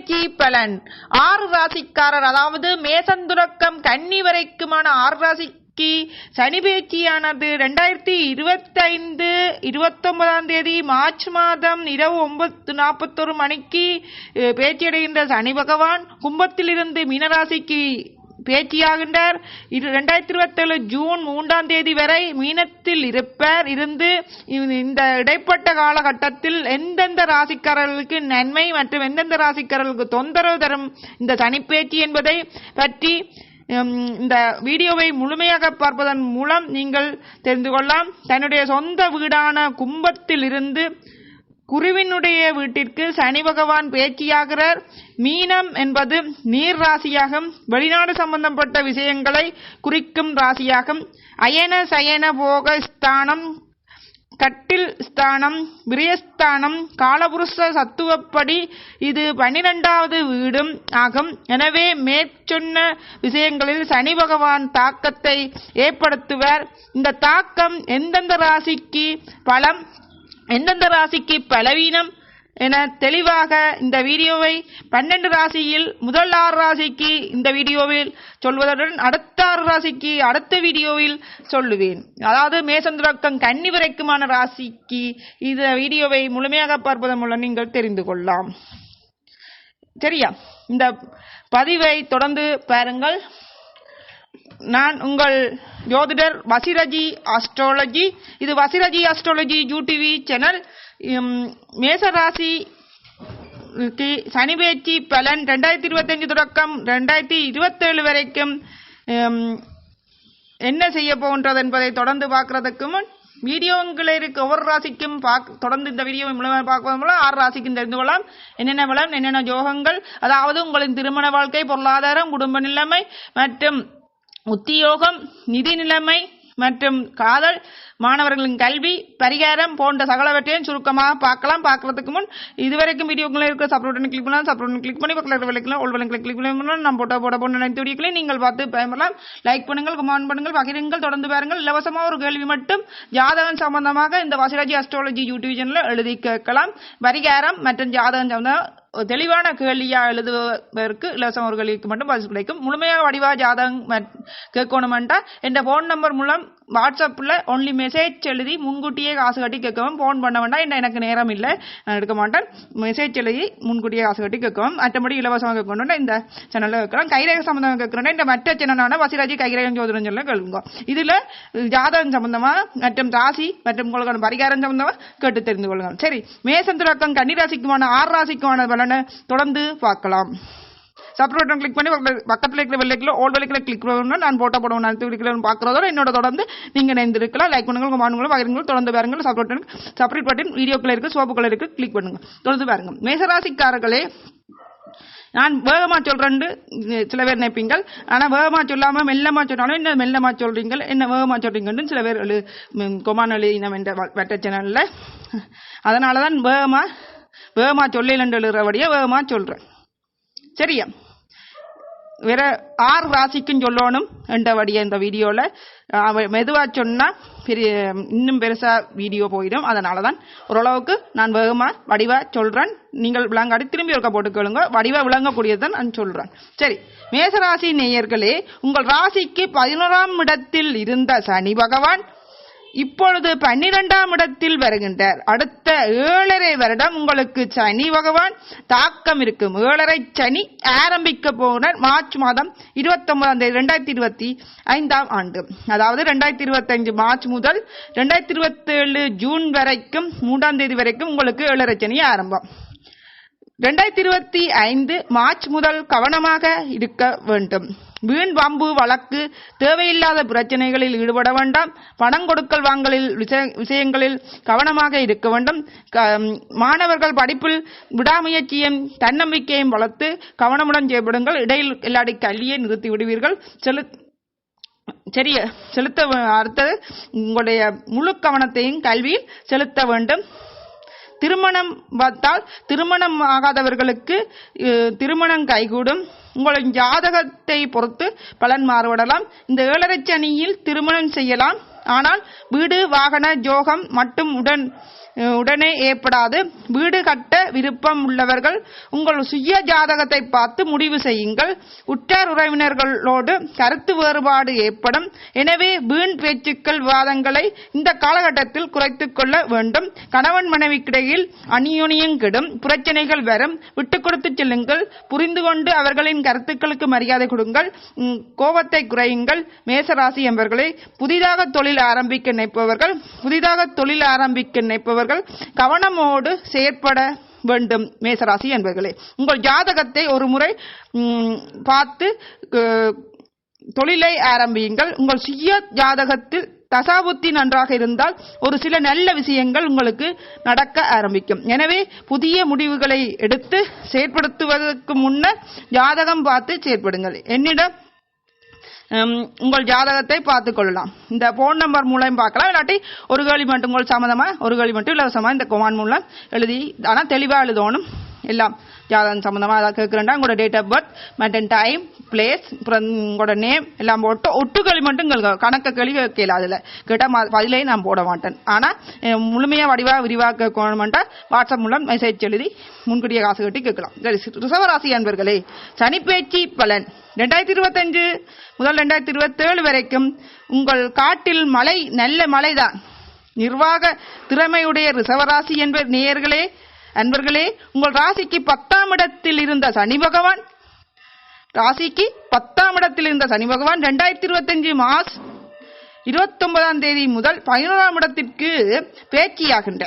பேச்சு பலன். ஆறு ராசிக்காரர் அதாவது மேசந்துரக்கம் கன்னி வரைக்குமான ஆறு ராசிக்கு சனி பேச்சியானது ரெண்டாயிரத்தி இருபத்தைந்து இருபத்தொன்பதாம் தேதி மார்ச் மாதம் இரவு ஒன்பது நாற்பத்தொரு மணிக்கு பேச்சியடைகின்ற சனி பகவான் கும்பத்திலிருந்து மீனராசிக்கு பேச்சியாகின்றார் இது ரெண்டாயிரத்தி இருபத்தேழு ஜூன் மூன்றாம் தேதி வரை மீனத்தில் இருப்பார். இருந்து இந்த இடைப்பட்ட காலகட்டத்தில் எந்தெந்த ராசிக்காரர்களுக்கு நன்மை மற்றும் எந்தெந்த ராசிக்காரர்களுக்கு தொந்தரவு தரும் இந்த தனிப்பேச்சி என்பதை பற்றி இந்த வீடியோவை முழுமையாக பார்ப்பதன் மூலம் நீங்கள் தெரிந்து கொள்ளலாம். தன்னுடைய சொந்த வீடான கும்பத்தில் இருந்து குருவினுடைய வீட்டிற்கு சனி பகவான் பேச்சியாகிறார். மீனம் என்பது நீர் ராசியாகும். வெளிநாடு சம்பந்தப்பட்ட விஷயங்களை குறிக்கும் ராசியாகும். அயன சயன போக ஸ்தானம் கட்டில் ஸ்தானம் விரயஸ்தானம் காலபுருஷ சத்துவப்படி இது பன்னிரெண்டாவது வீடும் ஆகும். எனவே மேற்சொன்ன விஷயங்களில் சனி பகவான் தாக்கத்தை ஏற்படுத்துவார். இந்த தாக்கம் எந்தெந்த ராசிக்கு பலம் எந்தெந்த ராசிக்கு பலவீனம் என தெளிவாக இந்த வீடியோவை பன்னெண்டு ராசியில் முதல் ஆறு ராசிக்கு இந்த வீடியோவில் சொல்வதுடன் அடுத்த ஆறு ராசிக்கு அடுத்த வீடியோவில் சொல்லுவேன். அதாவது மேசந்திரக்கம் கன்னி வரைக்குமான ராசிக்கு இந்த வீடியோவை முழுமையாக பார்ப்பதன் மூலம் நீங்கள் தெரிந்து கொள்ளலாம். சரியா? இந்த பதிவை தொடர்ந்து பாருங்கள். நான் உங்கள் ஜோதிடர் வசிரஜி அஸ்ட்ராலஜி இது வசிரஜி அஸ்ட்ராலஜி யூடிவி சேனல் மேசராசி சனி பேச்சு பலன் ரெண்டாயிரத்தி இருபத்தஞ்சு தொடக்கம் ரெண்டாயிரத்தி இருபத்தேழு வரைக்கும் என்ன செய்ய போகின்றது என்பதை தொடர்ந்து பார்க்கறதுக்கு முன் வீடியோங்களில் இருக்க. ஒவ்வொரு ராசிக்கும் பார்க்க தொடர்ந்து இந்த வீடியோவை முழுமையாக பார்ப்பதன் மூலம் ஆறு ராசிக்கும் தெரிந்து கொள்ளலாம். என்னென்ன பலம் என்னென்ன யோகங்கள் அதாவது உங்களின் திருமண வாழ்க்கை பொருளாதாரம் குடும்ப நிலைமை மற்றும் உத்தியோகம் நிதி நிலைமை மற்றும் காதல் மாணவர்களின் கல்வி பரிகாரம் போன்ற சகலவற்றையும் சுருக்கமாக பார்க்கலாம். பார்க்கறதுக்கு முன் இதுவரைக்கும் வீடியோக்களில் இருக்கிற சப்ரோட்டன் கிளிக் பண்ணலாம். சப்ரோட்டன் கிளிக் பண்ணி பக்கத்தில் இருக்கிற விளக்கலாம் உள் விளங்களை கிளிக் பண்ணலாம் நம்ம போட்டோ போட போன நினைத்து வீடியோக்களையும் நீங்கள் பார்த்து பயன்படலாம் லைக் பண்ணுங்கள் கமெண்ட் பண்ணுங்கள் பகிருங்கள் தொடர்ந்து பாருங்கள். இலவசமாக ஒரு கேள்வி மட்டும் ஜாதகம் சம்பந்தமாக இந்த வாசிராஜி அஸ்ட்ராலஜி யூடியூப் சேனலில் எழுதி கேட்கலாம். பரிகாரம் மற்றும் ஜாதகம் சம்பந்தம் தெளிவான கேள்வியா எழுதுவதற்கு இலவசம் ஒரு கேள்விக்கு மட்டும் பதில் கிடைக்கும். முழுமையாக வடிவா ஜாதகம் மட்- கேட்கணுமெண்டா என்ற ஃபோன் நம்பர் மூலம் வாட்ஸ்அப்பில் ஒன்லி மெசேஜ் எழுதி முன்கூட்டியே காசு கட்டி கேட்கவும் ஃபோன் பண்ண வேண்டாம் என்ன எனக்கு நேரம் இல்லை? நான் எடுக்க மாட்டேன். மெசேஜ் எழுதி முன்கூட்டியே காசு கட்டி கேட்கவும் மற்றபடி இலவசமாக கேட்கணும்னா இந்த சேனலில் கேட்கலாம். கைரேக சம்பந்தமாக கேட்கணும்னா இந்த மற்ற சேனலான வசிராஜி கைரேகம் சோதரன் சொல்ல கேளுங்க. இதில் ஜாதகம் சம்மந்தமாக மற்றும் ராசி மற்றும் உங்களுக்கு பரிகாரம் சம்மந்தமாக கேட்டு தெரிந்து கொள்ளுங்கள். சரி மேசம் கன்னிராசிக்குமான ஆறு ராசிக்குமான பலனை தொடர்ந்து பார்க்கலாம். சப்ரோட்டன் கிளிக் பண்ணி பக்கத்துல- பக்கத்துல இருக்கிற வெள்ளைக்கில் ஓல் வெள்ளைக்கில் கிளிக் பண்ணணும் நான் போட்டோ போடணும் நான் இருக்கிறேன் பார்க்குறதோட என்னோட தொடர்ந்து நீங்கள் இணைந்திருக்கலாம். லைக் பண்ணுங்கள் கமெண்ட்களும் பகிருங்கள் தொடர்ந்து பாருங்கள் சப்ரோட்டன் சப்ரேட் பட்டன் வீடியோக்கள் இருக்கு சோப்பு கலர் கிளிக் பண்ணுங்கள். தொடர்ந்து பாருங்கள். மேசராசிக்காரர்களே நான் வேகமாக சொல்கிறேன்னு சில பேர் நினைப்பீங்கள். ஆனால் வேகமாக சொல்லாமல் மெல்லமாக சொன்னாலும் என்ன மெல்லமாக சொல்கிறீங்க என்ன வேகமாக சொல்கிறீங்கன்னு சில பேர் கொமானொலி இனம் என்ற வ- சேனலில் அதனால தான் வேகமாக வேகமாக சொல்லலன்னு எழுதுறபடியே வேகமாக சொல்கிறேன் சரியா? வேற ஆறு ராசிக்கும் சொல்லணும் என்றபடியே இந்த வீடியோவில் மெதுவாக சொன்னால் பெரிய இன்னும் பெருசாக வீடியோ போயிடும். அதனால தான் ஓரளவுக்கு நான் வேகமாக வடிவாக சொல்கிறேன் நீங்கள் விளங்காடி திரும்பி இருக்க போட்டு கேளுங்க. விளங்கக்கூடியது தான் நான் சொல்கிறேன் சரி மேசராசி நேயர்களே உங்கள் ராசிக்கு பதினோராம் இடத்தில் இருந்த சனி பகவான் இப்பொழுது பன்னிரெண்டாம் இடத்தில் வருகின்றார். அடுத்த ஏழரை வருடம் உங்களுக்கு சனி பகவான் தாக்கம் இருக்கும். ஏழரை சனி ஆரம்பிக்க போகிறார் மார்ச் மாதம் இருபத்தி ஒன்பதாம் தேதி ரெண்டாயிரத்தி இருபத்தி ஐந்தாம் ஆண்டு. அதாவது ரெண்டாயிரத்தி இருபத்தஞ்சு மார்ச் முதல் ரெண்டாயிரத்தி இருபத்தேழு ஜூன் வரைக்கும் மூன்றாம் தேதி வரைக்கும் உங்களுக்கு ஏழரை சனி ஆரம்பம். ரெண்டாயிரத்தி இருபத்தி ஐந்து மார்ச் முதல் கவனமாக இருக்க வேண்டும். வீண் வம்பு வழக்கு தேவையில்லாத பிரச்சனைகளில் ஈடுபட வேண்டாம். பணம் கொடுக்கல் வாங்கலில் விஷய- விஷயங்களில் கவனமாக இருக்க வேண்டும். க- மாணவர்கள் படிப்பில் விடாமுயற்சியும் தன்னம்பிக்கையும் வளர்த்து கவனமுடன் செயல்படுங்கள். இடையில் இல்லாடி கல்வியை நிறுத்தி விடுவீர்கள். செலு சரிய செலுத்த அடுத்தது உங்களுடைய முழு கவனத்தையும் கல்வியில் செலுத்த வேண்டும். திருமணம் பார்த்தால் திருமணம் ஆகாதவர்களுக்கு திருமணம் கைகூடும். உங்களின் ஜாதகத்தை பொறுத்து பலன் மாறுபடலாம். இந்த ஏழரை சனியில் திருமணம் செய்யலாம். ஆனால் வீடு வாகன ஜோகம் மட்டும் உடன் உடனே ஏற்படாது. வீடு கட்ட விருப்பம் உள்ளவர்கள் உங்கள் சுய ஜாதகத்தை பார்த்து முடிவு செய்யுங்கள். உற்றார் உறவினர்களோடு கருத்து வேறுபாடு ஏற்படும். எனவே வீண் பேச்சுக்கள் விவாதங்களை இந்த காலகட்டத்தில் குறைத்துக் கொள்ள வேண்டும். கணவன் மனைவிக்கிடையில் அந்யோன்யம் கெடும். பிரச்சனைகள் வரும். விட்டுக் கொடுத்து செல்லுங்கள். புரிந்து கொண்டு அவர்களின் கருத்துக்களுக்கு மரியாதை கொடுங்கள். கோபத்தை குறையுங்கள். மேசராசி என்பவர்களே புதிதாக தொழில் ஆரம்பிக்க நினைப்பவர்கள் புதிதாக தொழில் ஆரம்பிக்க நினைப்பவர்கள் கவனமோடு செயற்பட வேண்டும் மேசராசி என்பவர்களே உங்கள் ஜாதகத்தை ஒரு முறை உம், பார்த்து தொழிலை ஆரம்பியுங்கள். உங்கள் சுய ஜாதகத்தில் தசாபுத்தி நன்றாக இருந்தால் ஒரு சில நல்ல விஷயங்கள் உங்களுக்கு நடக்க ஆரம்பிக்கும். எனவே புதிய முடிவுகளை எடுத்து செயற்படுத்துவதற்கு முன்னர் ஜாதகம் பார்த்து செயற்படுங்கள். என்னிடம் உங்கள் ஜாதகத்தை பார்த்துக் கொள்ளலாம். இந்த போன் நம்பர் மூலம் பார்க்கலாம். இல்லாட்டி ஒரு கேள்வி மட்டும் உங்கள் சம்மந்தமா ஒரு கேள்வி மட்டும் இலவசமா இந்த கொமான் மூலம் எழுதி ஆனால் தெளிவாக எழுதணும். எல்லாம். ஜாதகம் சம்மந்தமாக அதான் கேட்குறேன்டா உங்களோட டேட் ஆஃப் பர்த் மற்றும் டைம் பிளேஸ் அப்புறம் உங்களோட நேம் எல்லாம் போட்டு ஒட்டு மட்டும் கேளுங்க கணக்க கேள்வி கேட்கல அதில். கேட்டால் ம- பதிலே நான் போட மாட்டேன். ஆனால் முழுமையாக வடிவாக வடிவா விரிவா வாட்ஸ்அப் மூலம் மெசேஜ் எழுதி முன்கூட்டிய காசு கட்டி கேட்கலாம். சரி ரிசவராசி அன்பர்களே பேச்சு பலன். ரெண்டாயிரத்தி இருபத்தஞ்சு முதல் ரெண்டாயிரத்தி இருபத்தேழு வரைக்கும் உங்கள் காட்டில் மழை நல்ல மழைதான். நிர்வாக திறமையுடைய ரிசவராசி என்பர் நேயர்களே அன்பர்களே உங்கள் ராசிக்கு பத்தாம் இடத்தில் இருந்த சனி பகவான் ராசிக்கு பத்தாம் இடத்தில் இருந்த சனி பகவான் ரெண்டாயிரத்தி இருபத்தஞ்சு மார்ச் இருபத்தொன்பதாம் தேதி முதல் பதினோராம் இடத்திற்கு பேச்சியாகின்ற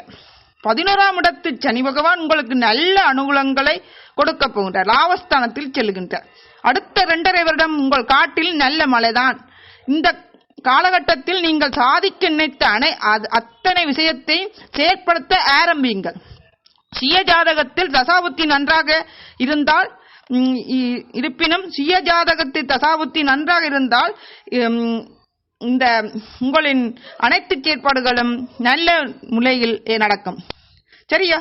பதினோராம் இடத்து சனி பகவான் உங்களுக்கு நல்ல அனுகூலங்களை கொடுக்க போகின்றார். லாபஸ்தானத்தில் செல்கின்றார். அடுத்த ரெண்டரை வருடம் உங்கள் காட்டில் நல்ல மழைதான். இந்த காலகட்டத்தில் நீங்கள் சாதிக்க நினைத்த அணை அத்தனை விஷயத்தை செயற்படுத்த ஆரம்பியுங்கள். சுய ஜாதகத்தில் தசாபுத்தி நன்றாக இருந்தால் இ- இருப்பினும் சுய ஜாதகத்தில் தசாபுத்தி நன்றாக இருந்தால் இந்த உங்களின் அனைத்து செயற்பாடுகளும் நல்ல முறையில் நடக்கும். சரியா?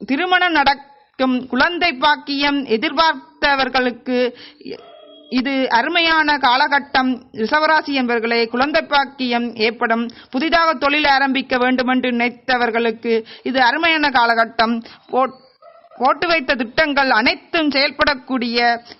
திருமணம் நடக்கும் குழந்தை பாக்கியம் எதிர்பார்த்தவர்களுக்கு இது அருமையான காலகட்டம். ரிசவராசி என்பவர்களே குழந்தை பாக்கியம் ஏற்படும். புதிதாக தொழில் ஆரம்பிக்க வேண்டுமென்று நினைத்தவர்களுக்கு இது அருமையான காலகட்டம். போ- போட்டு வைத்த திட்டங்கள் அனைத்தும் செயல்படக்கூடிய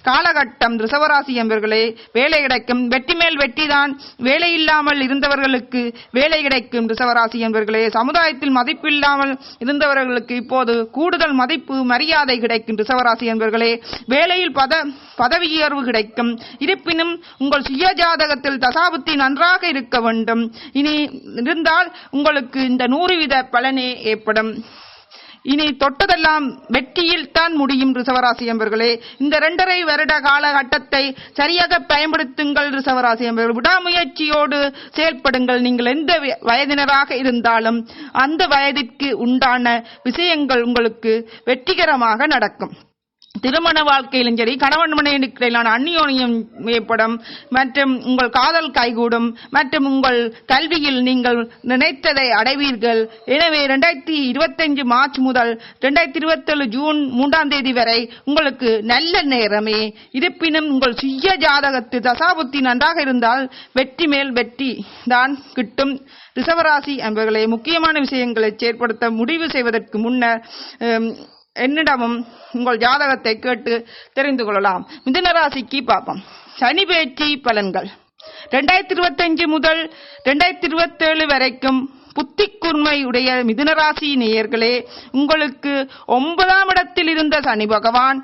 காலகட்டம். ரிசவராசி என்பவர்களே வேலை கிடைக்கும். வெற்றி மேல் வெற்றிதான் வேலை இல்லாமல் இருந்தவர்களுக்கு வேலை கிடைக்கும். ரிசவராசி என்பவர்களே சமுதாயத்தில் மதிப்பில்லாமல் இருந்தவர்களுக்கு இப்போது கூடுதல் மதிப்பு மரியாதை கிடைக்கும். ரிசவராசி என்பவர்களே வேலையில் பத பதவி உயர்வு கிடைக்கும். இருப்பினும் உங்கள் சுய ஜாதகத்தில் தசாபுத்தி நன்றாக இருக்க வேண்டும். இனி இருந்தால் உங்களுக்கு இந்த நூறு வித பலனே ஏற்படும். இனி தொட்டதெல்லாம் வெற்றியில் தான் முடியும் ரிசவராசி என்பர்களே இந்த இரண்டரை வருட காலகட்டத்தை சரியாக பயன்படுத்துங்கள் ரிசவராசி என்பவர்கள் விடாமுயற்சியோடு செயல்படுங்கள். நீங்கள் எந்த வயதினராக இருந்தாலும் அந்த வயதிற்கு உண்டான விஷயங்கள் உங்களுக்கு வெற்றிகரமாக நடக்கும். திருமண வாழ்க்கையிலும் சரி கணவன் மனைவிடையிலான அந்நியோனியம் ஏற்படும் மற்றும் உங்கள் காதல் கைகூடும் மற்றும் உங்கள் கல்வியில் நீங்கள் நினைத்ததை அடைவீர்கள். எனவே ரெண்டாயிரத்தி இருபத்தஞ்சு மார்ச் முதல் ரெண்டாயிரத்தி இருபத்தேழு ஜூன் மூன்றாம் தேதி வரை உங்களுக்கு நல்ல நேரமே. இருப்பினும் உங்கள் சுய ஜாதகத்து தசாபுத்தி நன்றாக இருந்தால் வெற்றி மேல் வெற்றி தான் கிட்டும். ரிசவராசி என்பவர்களை முக்கியமான விஷயங்களை செயற்படுத்த முடிவு செய்வதற்கு முன்னர் என்னிடமும் உங்கள் ஜாதகத்தை கேட்டு தெரிந்து கொள்ளலாம். மிதுன ராசிக்கு பார்ப்போம். சனி பேச்சு பலன்கள். ரெண்டாயிரத்தி இருபத்தஞ்சு முதல் ரெண்டாயிரத்தி இருபத்தேழு வரைக்கும் புத்தி கூர்மையுடைய மிதுனராசி நேயர்களே உங்களுக்கு ஒன்பதாம் இடத்தில் இருந்த சனி பகவான்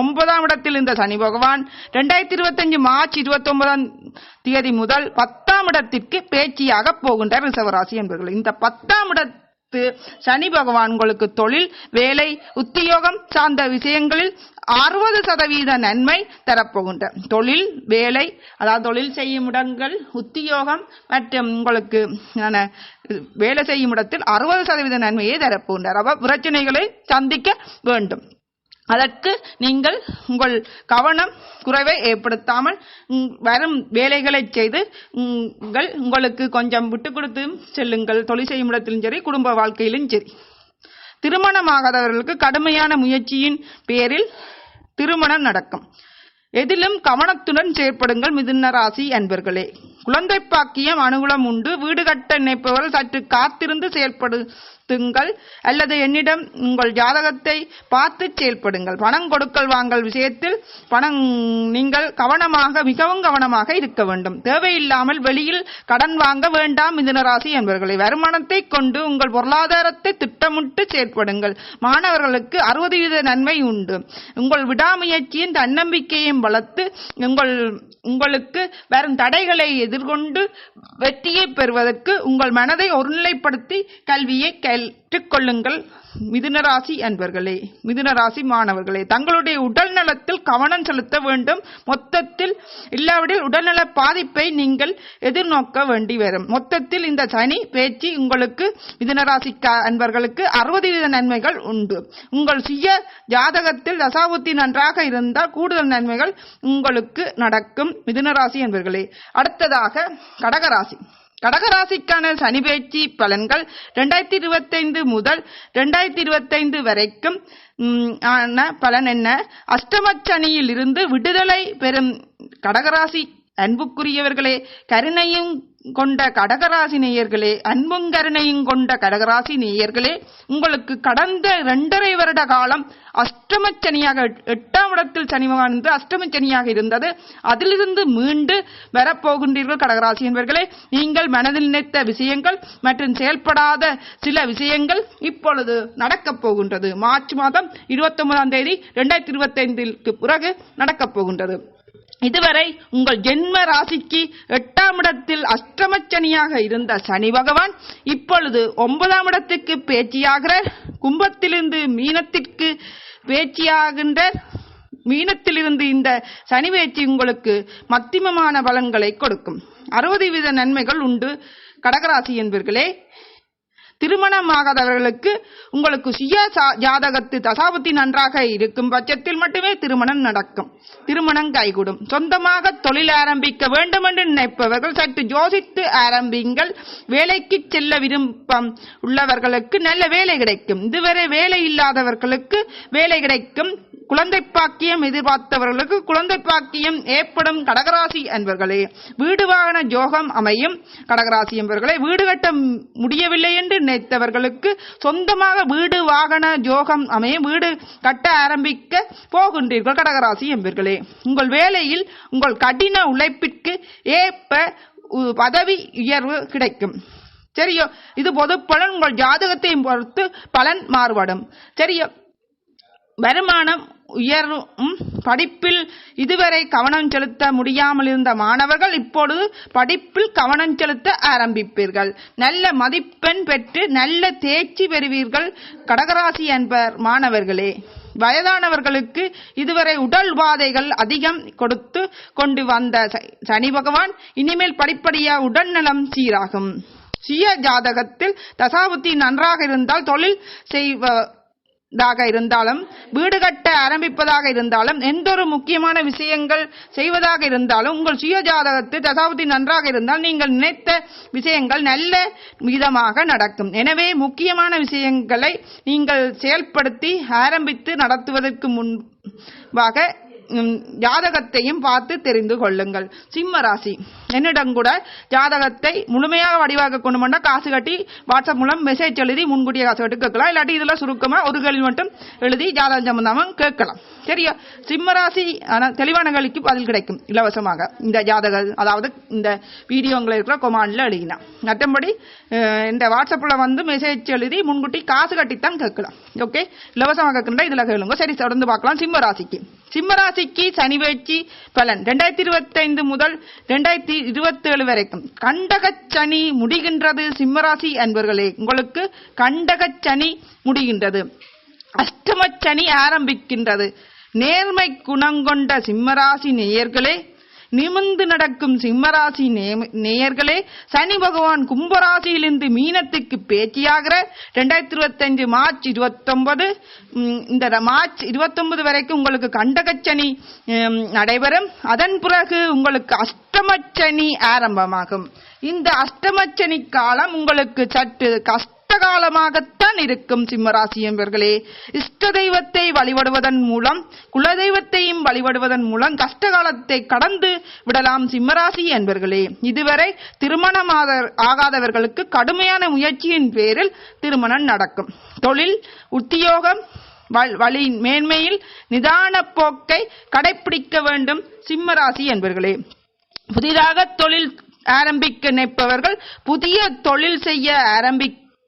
ஒன்பதாம் இடத்தில் இருந்த சனி பகவான் ரெண்டாயிரத்தி இருபத்தஞ்சு மார்ச் இருபத்தி ஒன்பதாம் தேதி முதல் பத்தாம் இடத்திற்கு பேச்சியாக போகின்றார் ரிசவராசி என்பவர்கள். இந்த பத்தாம் சனி பகவான் உங்களுக்கு தொழில் வேலை உத்தியோகம் சார்ந்த விஷயங்களில் அறுபது சதவீத நன்மை தரப்போகின்ற தொழில் வேலை அதாவது தொழில் செய்யும் இடங்கள் உத்தியோகம் மற்றும் உங்களுக்கு ஆன, வேலை செய்யும் இடத்தில் அறுபது சதவீத நன்மையை தரப்போகின்றார் அப்ப பிரச்சனைகளை சந்திக்க வேண்டும். அதற்கு நீங்கள் உங்கள் கவனம் குறைவை ஏற்படுத்தாமல் வரும் வேலைகளை செய்து உங்கள் உங்களுக்கு கொஞ்சம் விட்டு கொடுத்து செல்லுங்கள். தொழில் செய்யும் இடத்திலும் சரி குடும்ப வாழ்க்கையிலும் சரி. திருமணமாகாதவர்களுக்கு கடுமையான முயற்சியின் பேரில் திருமணம் நடக்கும். எதிலும் கவனத்துடன் செயற்படுங்கள் மிதுன ராசி அன்பர்களே. குழந்தை பாக்கியம் அனுகூலம் உண்டு. வீடு கட்ட நினைப்பவர்கள் சற்று காத்திருந்து செயல்படுத்துங்கள் அல்லது என்னிடம் உங்கள் ஜாதகத்தை பார்த்து செயல்படுங்கள். பணம் கொடுக்கல் வாங்கல் விஷயத்தில் பணம் நீங்கள் கவனமாக மிகவும் கவனமாக இருக்க வேண்டும். தேவையில்லாமல் வெளியில் கடன் வாங்க வேண்டாம் மிதுனராசி என்பவர்களை. வருமானத்தை கொண்டு உங்கள் பொருளாதாரத்தை திட்டமிட்டு செயல்படுங்கள் மாணவர்களுக்கு அறுபது வீத நன்மை உண்டு. உங்கள் விடாமுயற்சியின் தன்னம்பிக்கையும் வளர்த்து உங்கள் உங்களுக்கு வரும் தடைகளை எதிர்கொண்டு வெற்றியை பெறுவதற்கு உங்கள் மனதை ஒருநிலைப்படுத்தி கல்வியை கற்றுக்கொள்ளுங்கள் மிதுனராசி அன்பர்களே மிதுனராசி மாணவர்களே தங்களுடைய உடல் நலத்தில் கவனம் செலுத்த வேண்டும். மொத்தத்தில் இல்லாவிடில் உடல்நல பாதிப்பை நீங்கள் எதிர்நோக்க வேண்டி வரும். மொத்தத்தில் இந்த சனி பேச்சு உங்களுக்கு மிதுனராசி அன்பர்களுக்கு அறுபது வீத நன்மைகள் உண்டு. உங்கள் சுய ஜாதகத்தில் தசாபுத்தி நன்றாக இருந்தால் கூடுதல் நன்மைகள் உங்களுக்கு நடக்கும். மிதுனராசி அன்பர்களே அடுத்ததாக கடகராசி. கடகராசிக்கான சனி பயிற்சி பலன்கள் ரெண்டாயிரத்தி இருபத்தைந்து முதல் ரெண்டாயிரத்தி இருபத்தைந்து வரைக்கும் ஆன பலன் என்ன? அஷ்டமச்சனியில் இருந்து விடுதலை பெறும் கடகராசி அன்புக்குரியவர்களே கருணையும் கொண்ட கடகராசி நேயர்களே அன்பும் கருணையும் கொண்ட கடகராசி நேயர்களே உங்களுக்கு கடந்த இரண்டரை வருட காலம் அஷ்டமச்சனியாக எட்- எட்டாம் இடத்தில் சனி பகவான் என்று அஷ்டமச்சனியாக இருந்தது. அதிலிருந்து மீண்டு வரப்போகின்றீர்கள் கடகராசி என்பவர்களே நீங்கள் மனதில் நினைத்த விஷயங்கள் மற்றும் செயல்படாத சில விஷயங்கள் இப்பொழுது நடக்கப் போகின்றது. மார்ச் மாதம் இருபத்தி ஒன்பதாம் தேதி இரண்டாயிரத்தி இருபத்தி ஐந்திற்கு பிறகு நடக்கப் போகின்றது. இதுவரை உங்கள் ஜென்ம ராசிக்கு எட்டாம் இடத்தில் அஷ்டமச்சனியாக இருந்த சனி பகவான் இப்பொழுது ஒன்பதாம் இடத்துக்கு பேச்சியாகிறார் கும்பத்திலிருந்து மீனத்திற்கு பேச்சியாகின்ற மீனத்திலிருந்து இந்த சனி பேச்சு உங்களுக்கு மத்திமமான பலன்களை கொடுக்கும். அறுபது வீத நன்மைகள் உண்டு. கடகராசி என்பர்களே திருமணமாகாதவர்களுக்கு உங்களுக்கு சுய சா- ஜாதகத்து தசாபுத்தி நன்றாக இருக்கும் பட்சத்தில் மட்டுமே திருமணம் நடக்கும். திருமணம் கைகூடும். சொந்தமாக தொழில் ஆரம்பிக்க வேண்டும் என்று நினைப்பவர்கள் சற்று யோசித்து ஆரம்பிங்கள். வேலைக்கு செல்ல விருப்பம் உள்ளவர்களுக்கு நல்ல வேலை கிடைக்கும். இதுவரை வேலை இல்லாதவர்களுக்கு வேலை கிடைக்கும். குழந்தை பாக்கியம் எதிர்பார்த்தவர்களுக்கு குழந்தை பாக்கியம் ஏற்படும் கடகராசி என்பர்களே. வீடு வாகன ஜோகம் அமையும் கடகராசி என்பவர்களே வீடு கட்ட முடியவில்லை என்று நினைத்தவர்களுக்கு சொந்தமாக வீடு வாகன ஜோகம் அமையும். வீடு கட்ட ஆரம்பிக்க போகின்றீர்கள் கடகராசி என்பர்களே. உங்கள் வேலையில் உங்கள் கடின உழைப்பிற்கு ஏற்ப உ- பதவி உயர்வு கிடைக்கும். சரியோ இது பொது பலன் உங்கள் ஜாதகத்தையும் பொறுத்து பலன் மாறுபடும். சரியோ வருமானம் உயரும் படிப்பில் இதுவரை கவனம் செலுத்த முடியாமல் இருந்த மாணவர்கள் இப்பொழுது படிப்பில் கவனம் செலுத்த ஆரம்பிப்பீர்கள். நல்ல மதிப்பெண் பெற்று நல்ல தேர்ச்சி பெறுவீர்கள் கடகராசி என்பர் மாணவர்களே. வயதானவர்களுக்கு இதுவரை உடல் உபாதைகள் அதிகம் கொடுத்து கொண்டு வந்த சனி பகவான் இனிமேல் படிப்படியாக உடல்நலம் சீராகும். சுய ஜாதகத்தில் தசாபுத்தி நன்றாக இருந்தால் தொழில் செய்வ தாக இருந்தாலும் வீடு கட்ட ஆரம்பிப்பதாக இருந்தாலும் எந்த ஒரு முக்கியமான விஷயங்கள் செய்வதாக இருந்தாலும் உங்கள் சுய ஜாதகத்து தசாபதி நன்றாக இருந்தால் நீங்கள் நினைத்த விஷயங்கள் நல்ல விதமாக நடக்கும். எனவே முக்கியமான விஷயங்களை நீங்கள் செயல்படுத்தி ஆரம்பித்து நடத்துவதற்கு முன்பாக ஜாதகத்தையும் பார்த்து தெரிந்து கொள்ளுங்கள். சிம்ம ராசி. என்னிடம் கூட ஜாதகத்தை முழுமையாக வடிவாக கொண்டு வந்தா காசு கட்டி வாட்ஸ்அப் மூலம் மெசேஜ் எழுதி முன்கூட்டிய காசு கட்டி கேட்கலாம். இல்லாட்டி இதெல்லாம் சுருக்கமா ஒரு கேள்வி மட்டும் எழுதி ஜாதகம் சம்பந்தமாக கேட்கலாம். சரியா? சிம்ம ராசி ஆனால் தெளிவான கேள்விக்கு பதில் கிடைக்கும் இலவசமாக. இந்த ஜாதக அதாவது இந்த வீடியோங்களை இருக்கிற கொமாண்ட்ல எழுதினா. மற்றபடி இந்த வாட்ஸ்அப்பில் வந்து மெசேஜ் எழுதி முன்கூட்டி காசு கட்டித்தான் கேட்கலாம். ஓகே இலவசமாக கேட்கின்ற இதில் கேளுங்க. சரி தொடர்ந்து பார்க்கலாம். சிம்ம ராசிக்கு. சிம்ம ராசிக்கு சனி பயிற்சி பலன். ரெண்டாயிரத்தி இருபத்தி ஐந்து முதல் ரெண்டாயிரத்தி இருபத்தி ஏழு வரைக்கும். கண்டகச் சனி முடிகின்றது சிம்மராசி அன்பர்களே. உங்களுக்கு கண்டகச் சனி முடிகின்றது. அஷ்டமச் சனி ஆரம்பிக்கின்றது. நேர்மை குணங்கொண்ட சிம்மராசி நேயர்களே நிமிர்ந்து நடக்கும் சிம்மராசி நேயர்களே சனி பகவான் கும்பராசியிலிருந்து மீனத்துக்கு பேச்சியாகிற ரெண்டாயிரத்தி இருபத்தஞ்சு மார்ச் இருபத்தொன்பது இந்த மார்ச் இருபத்தொன்பது வரைக்கும் உங்களுக்கு கண்டகச்சனி நடைபெறும். அதன் பிறகு உங்களுக்கு அஷ்டமச்சனி ஆரம்பமாகும். இந்த அஷ்டமச்சனி காலம் உங்களுக்கு சற்று கஷ்ட கஷ்டகாலமாகத்தான் இருக்கும் சிம்மராசி என்பர்களே. இஷ்ட தெய்வத்தை வழிபடுவதன் மூலம் குலதெய்வத்தையும் வழிபடுவதன் மூலம் கஷ்டகாலத்தை கடந்து விடலாம் சிம்மராசி என்பர்களே. இதுவரை திருமணம் ஆகாதவர்களுக்கு கடுமையான முயற்சியின் பேரில் திருமணம் நடக்கும். தொழில் உத்தியோகம் வ- வழி மேன்மையில் நிதான போக்கை கடைபிடிக்க வேண்டும் சிம்மராசி என்பர்களே. புதிதாக தொழில் ஆரம்பிக்க நினைப்பவர்கள் புதிய தொழில் செய்ய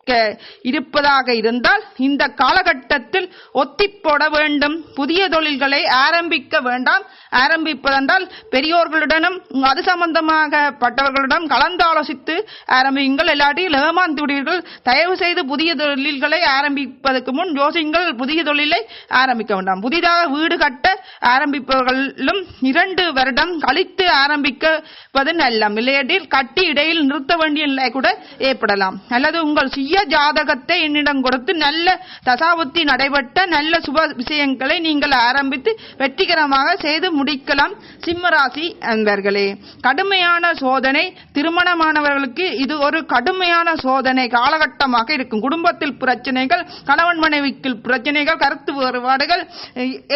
ஆரம்பிக்க இருப்பதாக இருந்தால் இந்த காலகட்டத்தில் ஒத்தி போட வேண்டும். புதிய தொழில்களை ஆரம்பிக்க வேண்டாம். ஆரம்பிப்பதென்றால் பெரியோர்களுடனும் அது சம்பந்தமாக பட்டவர்களிடம் கலந்து ஆலோசித்து ஆரம்பியுங்கள். இல்லாட்டில் ஏமாந்து விடுவீர்கள் தயவு செய்து புதிய தொழில்களை ஆரம்பிப்பதற்கு முன் யோசிங்கள் புதிய தொழிலை ஆரம்பிக்க வேண்டாம். புதிதாக வீடு கட்ட ஆரம்பிப்பவர்களும் இரண்டு வருடம் கழித்து ஆரம்பிப்பது நல்லம். இல்லையெனில் கட்டி இடையில் நிறுத்த வேண்டிய நிலை கூட ஏற்படலாம். அல்லது உங்கள் சுய ஜாதகத்தை என்னிடம் கொடுத்து நல்ல தசாபுத்தி நடைபெற்ற நல்ல சுப விஷயங்களை நீங்கள் ஆரம்பித்து வெற்றிகரமாக செய்து முடிக்கலாம். சிம்மராசி அன்பர்களே கடுமையான சோதனை. திருமணமானவர்களுக்கு இது ஒரு கடுமையான சோதனை. காலகட்டமாக இருக்கும். குடும்பத்தில் பிரச்சனைகள் கணவன் மனைவிக்கு பிரச்சனைகள் கருத்து வேறுபாடுகள்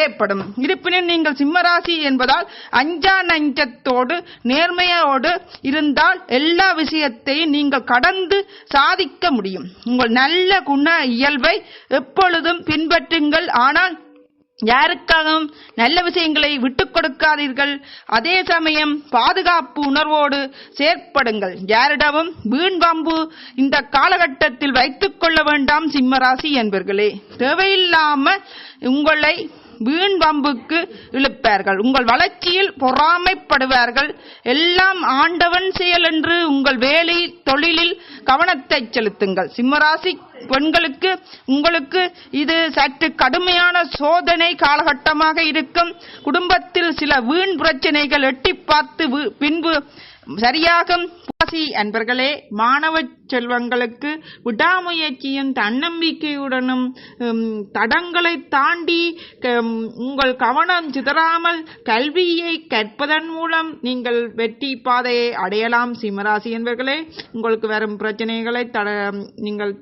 ஏற்படும். இருப்பினும் நீங்கள் சிம்மராசி என்பதால் அஞ்சா நஞ்சத்தோடு நேர்மையோடு இருந்தால் எல்லா விஷயத்தையும் நீங்கள் கடந்து சாதிக்க முடியும். உங்கள் நல்ல குண இயல்பை எப்பொழுதும் பின்பற்றுங்கள். ஆனால் யாருக்காகவும் நல்ல விஷயங்களை விட்டுக் கொடுக்காதீர்கள். அதே சமயம் பாதுகாப்பு உணர்வோடு செயற்படுங்கள். யாரிடமும் வீண் வம்பு இந்த காலகட்டத்தில் வைத்துக் கொள்ள வேண்டாம் சிம்மராசி என்பர்களே. தேவையில்லாம உங்களை வீண் வம்புக்கு இழுப்பார்கள். உங்கள் வளர்ச்சியில் பொறாமைப்படுவார்கள். எல்லாம் ஆண்டவன் செயல் என்று உங்கள் வேலை தொழிலில் கவனத்தை செலுத்துங்கள். சிம்மராசி பெண்களுக்கு உங்களுக்கு இது சற்று கடுமையான சோதனை காலகட்டமாக இருக்கும். குடும்பத்தில் சில வீண் பிரச்சனைகள் எட்டி பார்த்து பின்பு சரியாகும். ராசி அன்பர்களே மாணவ செல்வங்களுக்கு விடாமுயற்சியும் தன்னம்பிக்கையுடனும் உம், தடங்களை தாண்டி கம், உங்கள் கவனம் சிதறாமல் கல்வியை கற்பதன் மூலம் நீங்கள் வெற்றி பாதையை அடையலாம். சிம்மராசி என்பர்களே உங்களுக்கு வரும் பிரச்சனைகளை தட நீங்கள்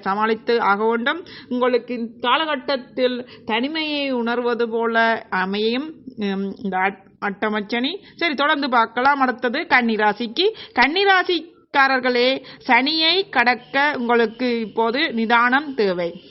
சமாளித்து ஆக வேண்டும் உங்களுக்கு காலகட்டத்தில் தனிமையை உணர்வது போல அமையும் இந்த அட்டமச்சனி. சரி தொடர்ந்து பார்க்கலாம். அடுத்தது கன்னிராசிக்கு. கன்னிராசிக்காரர்களே சனியை கடக்க உங்களுக்கு இப்போது நிதானம் தேவை.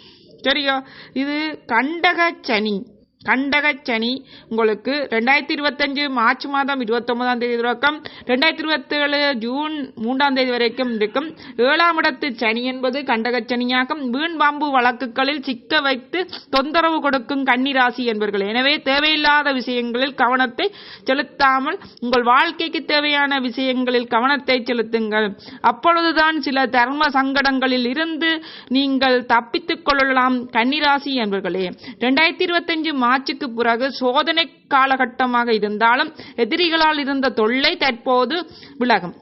சரியா? இது கண்டக சனி. கண்டக சனி உங்களுக்கு ரெண்டாயிரத்தி இருபத்தஞ்சு மார்ச் மாதம் இருபத்தொன்பதாம் தேதி தொடக்கம். ரெண்டாயிரத்தி இருபத்தேழு ஜூன் மூன்றாம் தேதி வரைக்கும் இருக்கும். ஏழாம் இடத்து சனி என்பது கண்டக சனியாகும் வீண் பாம்பு வழக்குகளில் சிக்க வைத்து தொந்தரவு கொடுக்கும் கன்னிராசி என்பர்கள். எனவே தேவையில்லாத விஷயங்களில் கவனத்தை செலுத்தாமல் உங்கள் வாழ்க்கைக்கு தேவையான விஷயங்களில் கவனத்தை செலுத்துங்கள். அப்பொழுதுதான் சில தர்ம சங்கடங்களில் இருந்து நீங்கள் தப்பித்துக் கொள்ளலாம் கன்னிராசி என்பர்களே. ரெண்டாயிரத்தி இருபத்தஞ்சு ஆட்சிக்கு பிறகு சோதனை காலகட்டமாக இருந்தாலும் எதிரிகளால் இருந்த தொல்லை தற்போது விலகும்.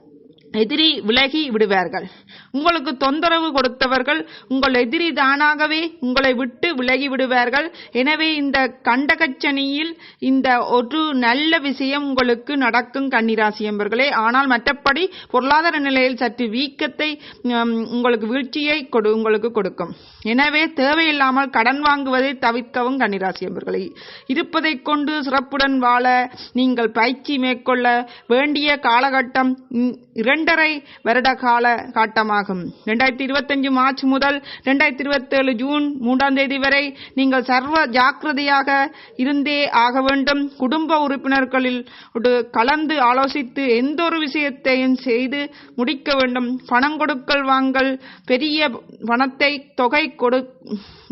எதிரி விலகி விடுவார்கள். உங்களுக்கு தொந்தரவு கொடுத்தவர்கள் உங்கள் எதிரி தானாகவே உங்களை விட்டு விலகி விடுவார்கள். எனவே இந்த கண்டகச்சனியில் இந்த ஒரு நல்ல விஷயம் உங்களுக்கு நடக்கும் கன்னிராசி என்பர்களே. ஆனால் மற்றபடி பொருளாதார நிலையில் சற்று வீக்கத்தை உம், உங்களுக்கு வீழ்ச்சியை கொடு உங்களுக்கு கொடுக்கும். எனவே தேவையில்லாமல் கடன் வாங்குவதை தவிர்க்கவும் கன்னிராசி என்பர்களே இருப்பதை கொண்டு சிறப்புடன் வாழ நீங்கள் பயிற்சி மேற்கொள்ள வேண்டிய காலகட்டம் இரண்டரை வருட கால காட்டமாகும். ரெண்டாயிரத்தி இருபத்தஞ்சு மார்ச் முதல் ரெண்டாயிரத்தி இருபத்தேழு ஜூன் மூன்றாம் தேதி வரை நீங்கள் சர்வ ஜாக்கிரதையாக இருந்தே ஆக வேண்டும். குடும்ப உறுப்பினர்களில் கலந்து ஆலோசித்து எந்த ஒரு விஷயத்தையும் செய்து முடிக்க வேண்டும். பணம் கொடுக்கல் வாங்கல் பெரிய பணத்தை தொகை கொடு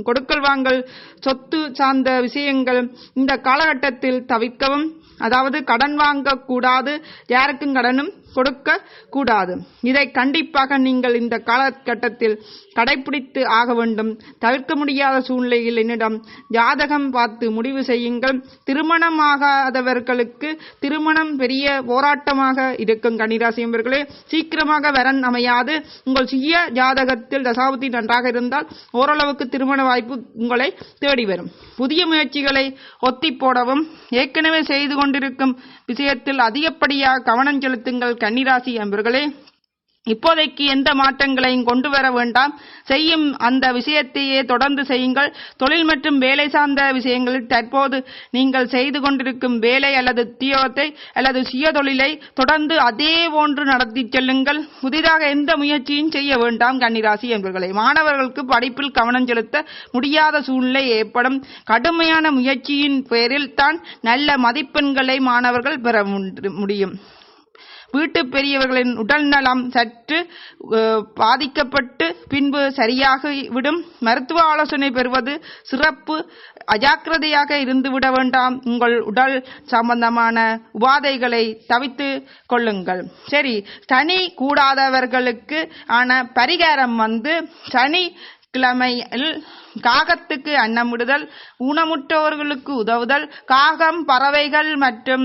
கொடுக்கல் வாங்கல் சொத்து சார்ந்த விஷயங்கள் இந்த காலகட்டத்தில் தவிர்க்கவும். அதாவது கடன் வாங்க கூடாது யாருக்கும் கடனும் கொடுக்க கூடாது இதை கண்டிப்பாக நீங்கள் இந்த காலகட்டத்தில் கடைபிடித்து ஆக வேண்டும். தவிர்க்க முடியாத சூழ்நிலையில் என்னிடம் ஜாதகம் பார்த்து முடிவு செய்யுங்கள். திருமணமாகாதவர்களுக்கு திருமணம் பெரிய போராட்டமாக இருக்கும் கன்னிராசி என்பர்களே சீக்கிரமாக வரன் அமையாது. உங்கள் சுய ஜாதகத்தில் தசாபதி நன்றாக இருந்தால் ஓரளவுக்கு திருமண வாய்ப்பு உங்களை தேடி வரும். புதிய முயற்சிகளை ஒத்தி போடவும். ஏற்கனவே செய்து கொண்டிருக்கும் விஷயத்தில் அதிகப்படியாக கவனம் செலுத்துங்கள். கன்னிராசி என்பவர்களே இப்போதைக்கு எந்த மாற்றங்களையும் கொண்டு வர வேண்டாம். செய்யும் அந்த விஷயத்தையே தொடர்ந்து செய்யுங்கள். தொழில் மற்றும் வேலை சார்ந்த விஷயங்களில் தற்போது நீங்கள் செய்து கொண்டிருக்கும் வேலை அல்லது உத்தியோகத்தை அல்லது சுய தொழிலை தொடர்ந்து அதே போன்று நடத்தி செல்லுங்கள். புதிதாக எந்த முயற்சியும் செய்ய வேண்டாம் கன்னிராசி என்பவர்களே மாணவர்களுக்கு படிப்பில் கவனம் செலுத்த முடியாத சூழ்நிலை ஏற்படும். கடுமையான முயற்சியின் பேரில் தான் நல்ல மதிப்பெண்களை மாணவர்கள் பெற முடியும். வீட்டு பெரியவர்களின் உடல் நலம் சற்று பாதிக்கப்பட்டு பின்பு சரியாக விடும் மருத்துவ ஆலோசனை பெறுவது சிறப்பு. அஜாக்கிரதையாக இருந்துவிட வேண்டாம். உங்கள் உடல் சம்பந்தமான உபாதைகளை தவித்து கொள்ளுங்கள். சரி சனி கூடாதவர்களுக்கு ஆன பரிகாரம் வந்து சனி கிழமையில் காகத்துக்கு அன்னமிடுதல் ஊனமுற்றவர்களுக்கு உதவுதல் காகம் பறவைகள் மற்றும்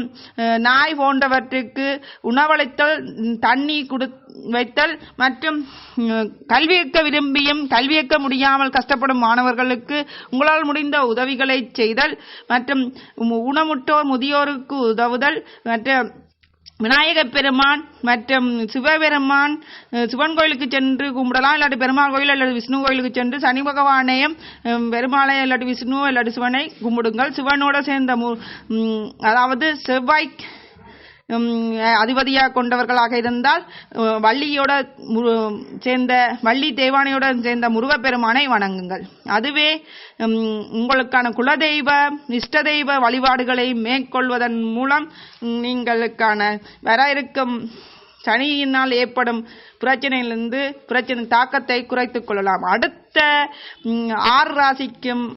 நாய் போன்றவற்றுக்கு உணவளித்தல் தண்ணி குடு வைத்தல் மற்றும் ம், கல்வியக்க விரும்பியும் கல்வியக்க முடியாமல் கஷ்டப்படும் மாணவர்களுக்கு உங்களால் முடிந்த உதவிகளை செய்தல் மற்றும் உம், ஊனமுற்றோர் முதியோருக்கு உதவுதல் மற்றும் விநாயகப் பெருமான் மற்றும் சிவபெருமான் சிவன் கோயிலுக்கு சென்று கும்பிடலாம். இல்லாட்டி பெருமாள் கோயில் அல்லது விஷ்ணு கோயிலுக்கு சென்று சனி பகவானையும் பெருமாளை இல்லாட்டி விஷ்ணு இல்லாட்டி சிவனை கும்பிடுங்கள். சிவனோட சேர்ந்த மு- அதாவது செவ்வாய் அதிபதியாக கொண்டவர்களாக இருந்தால் வள்ளியோட மு- சேர்ந்த வள்ளி தேவானையோட சேர்ந்த முருகப்பெருமானை வணங்குங்கள். அதுவே உங்களுக்கான குலதெய்வ இஷ்ட தெய்வ வழிபாடுகளை மேற்கொள்வதன் மூலம் நீங்களுக்கான வர இருக்கும் சனியினால் ஏற்படும் பிரச்சனையிலிருந்து பிரச்சனை தாக்கத்தை குறைத்துக் கொள்ளலாம். அடுத்த ஆறு ராசிக்கும்